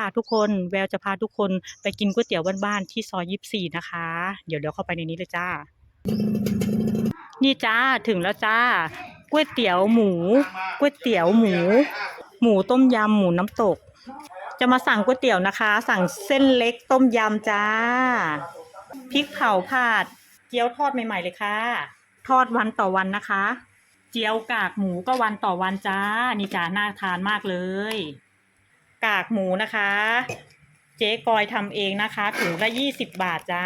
ค่ะทุกคนแววจะพาทุกคนไปกินก๋วยเตี๋ยวบ้านๆที่ซอยยี่สี่นะคะ เดี๋ยวเดี๋ยวเข้าไปในนี้เลยจ้า นี่จ้าถึงแล้วจ้าก๋วยเตี๋ยวหมูก๋วยเตี๋ยวหมู หมูต้มยำหมูน้ำตก จะมาสั่งก๋วยเตี๋ยวนะคะ สั่งเส้นเล็กต้มยำจ้าพริกเผาผัดเกี๊ยวทอดใหม่ๆเลยค่ะ ทอดวันต่อวันนะคะ เจียวกากหมูก็วันต่อวันจ้า นี่จ้าน่าทานมากเลย กากหมูนะคะ เจ๊กอยทำเองนะคะ ถุงละยี่สิบบาทจ้า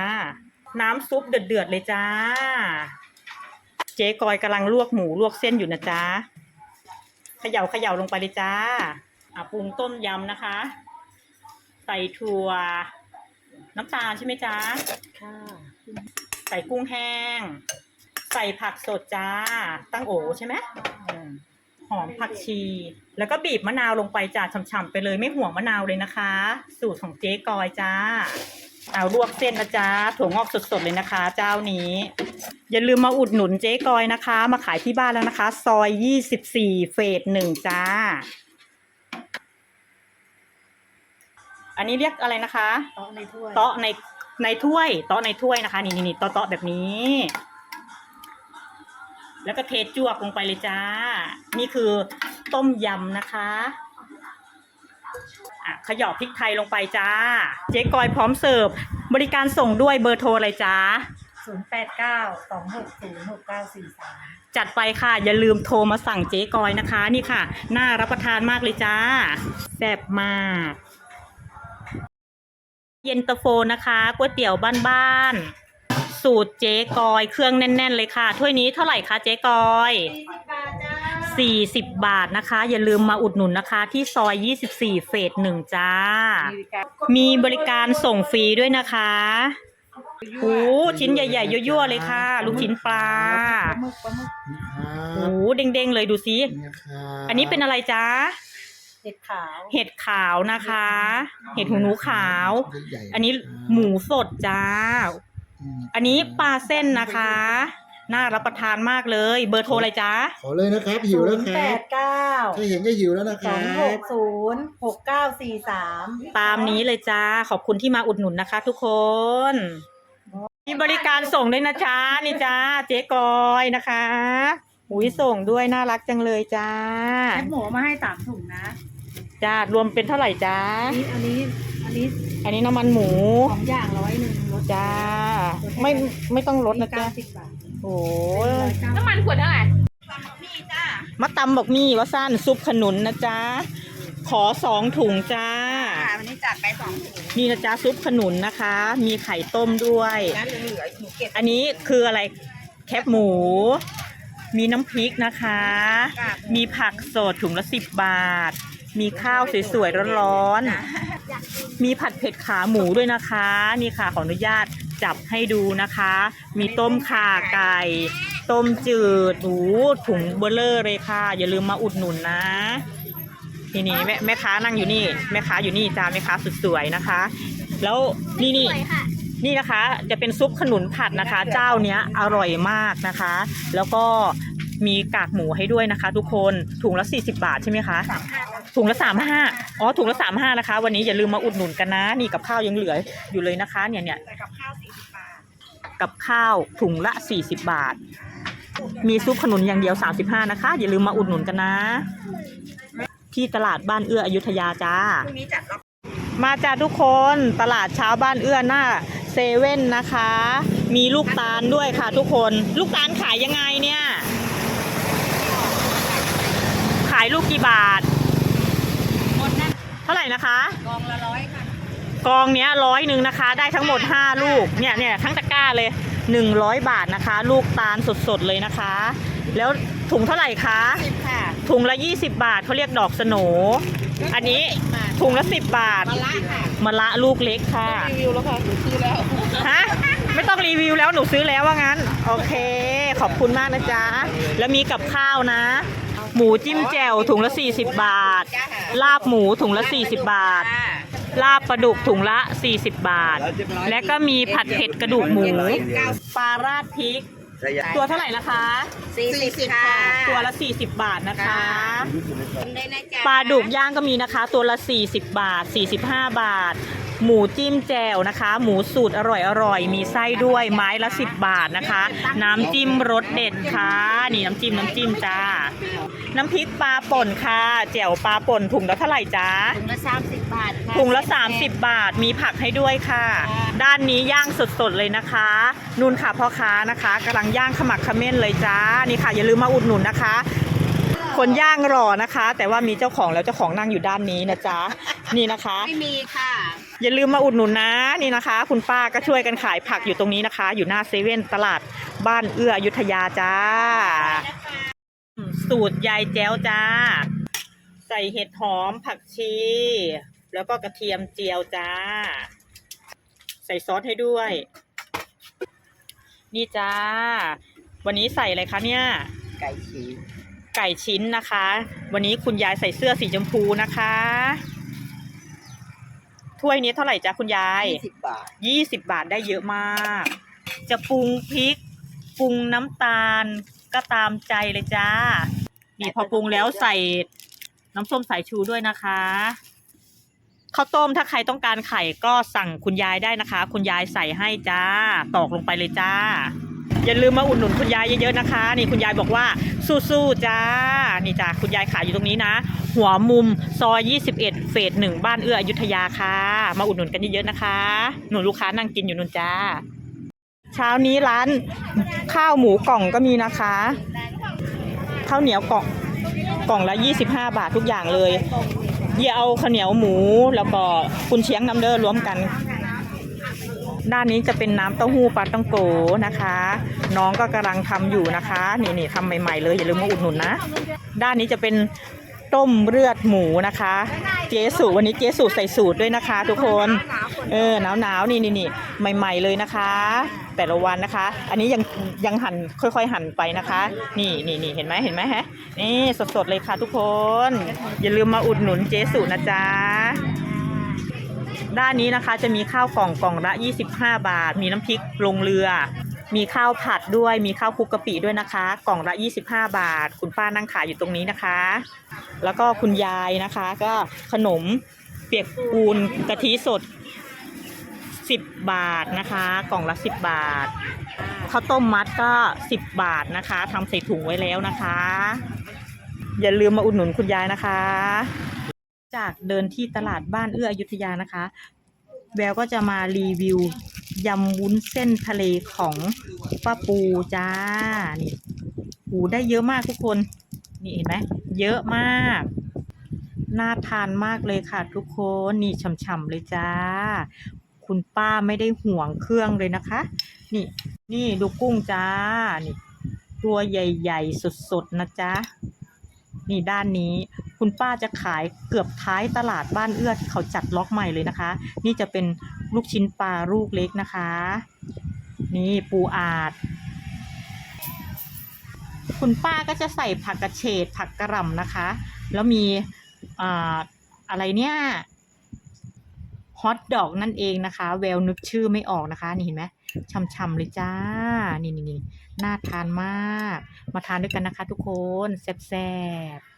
น้ำซุปเดือดๆเลยจ้า เจ๊กอยกำลังลวกหมูลวกเส้นอยู่นะจ๊ะเขย่าเขย่าลงไปเลยจ้าอะปรุงต้มยำนะคะ ใส่ถั่ว น้ำตาลใช่ไหมจ๊ะค่ะใส่กุ้งแห้ง ใส่ผักสดจ้า ตั้งโอใช่ไหมอืม หอมผักชี แล้วก็บีบมะนาวลงไปจ้าฉ่ำๆไปเลยไม่ห่วงมะนาวเลยนะคะ สูตรของเจ๊กอยจ้า เอาลวกเส้นนะจ๊ะถั่วงอกสดๆเลยนะคะ เจ้านี้ อย่าลืมมาอุดหนุนเจ๊กอยนะคะ มาขายที่บ้านแล้วนะคะ ซอย24เฟสหนึ่งจ้า อันนี้เรียกอะไรนะคะโต๊ะในถ้วยโต๊ะในในถ้วยโต๊ะในถ้วยนะคะ นี่นี่นี่โต๊ะโต๊ะแบบนี้ แล้วก็เทจวกลงไปเลยจ้า นี่คือต้มยำนะคะอะขยอพริกไทยลงไปจ้า เจ๊กอยพร้อมเสิร์ฟ บริการส่งด้วยเบอร์โทรอะไรจ้าศูนย์แปดเก้าสองหกศูนย์หกเก้าสี่สามจัดไปค่ะ อย่าลืมโทรมาสั่งเจ๊กอยนะคะ นี่ค่ะ น่ารับประทานมากเลยจ้า แซ่บมาก เย็นตาโฟนะคะก๋วยเตี๋ยวบ้านๆ สูตรเจ๊กอย เครื่องแน่น ๆ เลยค่ะ ถ้วยนี้เท่าไหร่คะเจ๊กอย 40 บาทนะคะ อย่าลืมมาอุดหนุนนะคะ ที่ซอย 24 เฟสหนึ่งจ้า มีบริการส่งฟรีด้วยนะคะโอ้ชิ้นใหญ่ๆยั่วๆเลยค่ะ ลูกชิ้นปลาปลาหมึกปลาหมึกโอ้เด้งๆเลยดูซิอันนี้เป็นอะไรจ๊ะเห็ดขาว เห็ดขาวนะคะ เห็ดหูหนูขาว อันนี้หมูสดจ้า อันนี้ปลาเส้นนะคะ น่ารับประทานมากเลย เบอร์โทรอะไรจ๊ะขอเลยนะครับ หิวแล้วคแปรับดเก้าถ้าเห็นก็หิวแล้วนะคสรัอบงหกศูนย์หกเก้าสี่สาม ตามนี้เลยจ้า ขอบคุณที่มาอุดหนุนนะคะ ทุกคน มีบริการส่งด้วยนะจ๊ะนี่จ้าเจ๊กอยนะคะหุยส่งด้วยน่ารักจังเลยจ้า แคบหมูมาให้สามถุงนะ จ้ารวมเป็นเท่าไหร่จ้า อันนี้ อันนี้ อันนี้ น้ำมันหมูอันนี้ของอย่างร้อยหนึ่งรถจ้า ไม่ไม่ต้องลดนะเก้าจ๊ะสิบบาทโอ้ยน้ำมันขวดเท่าไหร่มะตำบอกมี่ว่าสั้นซุปขนุนนะจ๊ะ ขอสองถุงจ้าวันนี้จัดไปสองถุงนี่นะจ๊ะซุปขนุนนะคะ มีไข่ต้มด้วย แล้วเหลือๆหนูเก็บอันนี้คืออะไรแคบหมู มีน้ำพริกนะคะ มีผักสดถุงละสิบบาท มีข้าวสวยๆร้อนๆ มีผัดเผ็ดขาหมูด้วยนะคะ นี่ค่ะขออนุญาตจับให้ดูนะคะ มีต้มข่าไก่ ต้มจืดหนูถุงเบลเลอร์เลยค่ะ อย่าลืมมาอุดหนุนนะนี่นี่แม่แม่ค้านั่งอยู่นี่แม่ค้าอยู่นี่จ้าแม่ค้าสุดสวยนะคะ แล้วนี่นี่นี่นะคะ จะเป็นซุปขนุนผัดนะคะ เจ้าเนี้ยอร่อยมากนะคะ แล้วก็ มีกากหมูให้ด้วยนะคะ ทุกคนถุงละ 40 บาทใช่ไหมคะถุงละสามห้าอ๋อถุงละสามห้านะคะ วันนี้อย่าลืมมาอุดหนุนกันนะนี่กับข้าวยังเหลืออยู่เลยนะคะ เนี่ยเนี่ยกับข้าวสี่สิบบาทกับข้าวถุงละ 40 บาท มีซุปขนุนอย่างเดียว 35 นะคะ อย่าลืมมาอุดหนุนกันนะ ที่ตลาดบ้านเอื้ออยุธยาจ้าพรุ่งนี้จัดล็อกมาจ้าทุกคนตลาดเช้าบ้านเอื้อหน้าเซเว่นนะคะ มีลูกตาลด้วยค่ะทุกคน ลูกตาลขายยังไงเนี่ย ขายลูกกี่บาท หมดนั่นเท่าไหร่นะคะ กองละร้อยค่ะกองเนี้ยร้อยหนึ่งนะคะ ได้ทั้งหมด 5 ลูกเนี่ยเนี่ยทั้งตะกร้าเลย 100 บาทนะคะ ลูกตาลสดๆเลยนะคะ แล้วถุงเท่าไหร่คะ สิบค่ะถุงละ 20 บาทเขาเรียกดอกสโหนอันนี้ถุงละ 10 บาท มาละค่ะมะละลูกเล็กค่ะ รีวิวแล้วค่ะหนูซื้อแล้วฮะ ไม่ต้องรีวิวแล้วหนูซื้อแล้วว่างั้น โอเค ขอบคุณมากนะจ๊ะ แล้วมีกับข้าวนะ หมูจิ้มแจ่วถุงละ 40 บาท ลาบหมูถุงละ 40 บาท ลาบปลาดุกถุงละ 40 บาท และก็มีผัดเผ็ดกระดูกหมู ปลาราดพริกระยะตัวเท่าไหร่นะคะ สี่สิบค่ะตัวละ 40 บาทนะคะกินได้นะจ๊ะปลาดุกย่างก็มีนะคะ ตัวละ 40 บาท 45 บาท หมูจิ้มแจ่วนะคะ หมูสูตรอร่อยอร่อยมีไส้ด้วยไม้ละ 10 บาทนะคะ น้ำจิ้มรสเด็ดค่ะนี่น้ำจิ้มน้ำจิ้มจ้า น้ำพริกปลาป่นค่ะแจ่วปลาป่นถุงละเท่าไหร่จ้าถุงละสามสิบบาทค่ะถุงละ 30 บาทมีผักให้ด้วยค่ะ ด้านนี้ย่างสดๆเลยนะคะ นุ่นค่ะพ่อค้านะคะกำลังย่างขมักเขม้นเลยจ้านี่ค่ะอย่าลืมมาอุดหนุนนะคะ คนย่างรอนะคะ แต่ว่ามีเจ้าของแล้วเจ้าของนั่งอยู่ด้านนี้นะจ๊ะนี่นะคะ ไม่มีค่ะ อย่าลืมมาอุดหนุนนะนี่นะคะ คุณป้าก็ช่วยกันขายผักอยู่ตรงนี้นะคะ อยู่หน้าเซเว่นตลาดบ้านเอื้ออยุธยาจ้า สูตรยายแจ้วจ้า ใส่เห็ดหอมผักชี แล้วก็กระเทียมเจียวจ้า ใส่ซอสให้ด้วย นี่จ้า วันนี้ใส่อะไรคะเนี่ย ไก่ฉีก ไก่ชิ้นนะคะ วันนี้คุณยายใส่เสื้อสีชมพูนะคะ ถ้วยนี้เท่าไหร่จ๊ะคุณยายยี่สิบบาทยี่สิบบาทได้เยอะมาก จะปรุงพริก ปรุงน้ำตาลก็ตามใจเลยจ้า นี่พอปรุงแล้วใส่น้ำส้มสายชูด้วยนะคะข้าวต้มถ้าใครต้องการไข่ก็สั่งคุณยายได้นะคะ คุณยายใส่ให้จ้า ตอกลงไปเลยจ้า อย่าลืมมาอุดหนุนคุณยายเยอะๆนะคะ นี่คุณยายบอกว่าสู้ๆจ้า นี่จ้าคุณยายขายอยู่ตรงนี้นะ หัวมุมซอย 21 เฟสหนึ่งบ้านเอื้ออยุธยาค่ะ มาอุดหนุนกันเยอะๆนะคะ หนุนลูกค้านั่งกินอยู่นุนจ้า เช้านี้ร้านข้าวหมูกล่องก็มีนะคะข้าวเหนียวกล่องกล่องละ 25 บาททุกอย่างเลย เยี่ยเอาข้าวเหนียวหมูแล้วก็กุนเชียงน้ำเด้อรวมกัน ด้านนี้จะเป็นน้ำเต้าหู้ปลาต้องโกนะคะ น้องก็กำลังทำอยู่นะคะ นี่นี่ทำใหม่ๆเลยอย่าลืมมาอุดหนุนนะ ด้านนี้จะเป็นต้มเลือดหมูนะคะ เจสูวันนี้เจสูใส่สูตรด้วยนะคะ ทุกคนเออหนาวหนาวนี่นี่นี่ใหม่ ๆเลยนะคะ แต่ละวันนะคะ อันนี้ยังยังหั่นค่อย ๆ หั่นไปนะคะ นี่นี่นี่เห็นไหมเห็นไหมฮะนี่สดๆเลยค่ะทุกคน อย่าลืมมาอุดหนุนเจสูนะจ๊ะ ด้านนี้นะคะจะมีข้าวกล่องกล่องละ 25 บาท มีน้ำพริกลงเรือ มีข้าวผัดด้วย มีข้าวคลุกกะปิด้วยนะคะ กล่องละ 25 บาท คุณป้านั่งขายอยู่ตรงนี้นะคะ แล้วก็คุณยายนะคะ ก็ขนมเปียกปูนกะทิสด 10 บาทนะคะ กล่องละ 10 บาทข้าวต้มมัดก็ 10 บาทนะคะทำใส่ถุงไว้แล้วนะคะ อย่าลืมมาอุดหนุนคุณยายนะคะ จากเดินที่ตลาดบ้านเอื้ออยุธยานะคะ แววก็จะมารีวิวยำวุ้นเส้นทะเลของป้าปูจ้า นี่ปูได้เยอะมากทุกคน นี่เห็นไหม เยอะมาก น่าทานมากเลยค่ะทุกคน นี่ฉ่ำๆเลยจ้า คุณป้าไม่ได้ห่วงเครื่องเลยนะคะ นี่ นี่ดูกุ้งจ้า นี่ ตัวใหญ่ ๆ สดๆ นะจ๊ะ นี่ด้านนี้คุณป้าจะขายเกือบท้ายตลาดบ้านเอื้อที่เขาจัดล็อกใหม่เลยนะคะ นี่จะเป็นลูกชิ้นปลาลูกเล็กนะคะ นี่ปูอาด คุณป้าก็จะใส่ผักกระเฉดผักกระหล่ำนะคะ แล้วมีอ่าอะไรเนี่ยฮอทดอกนั่นเองนะคะ แววนึกชื่อไม่ออกนะคะ นี่เห็นไหมช่ำๆเลยจ้า นี่นี่นี่ น่าทานมาก มาทานด้วยกันนะคะทุกคนแซ่บๆ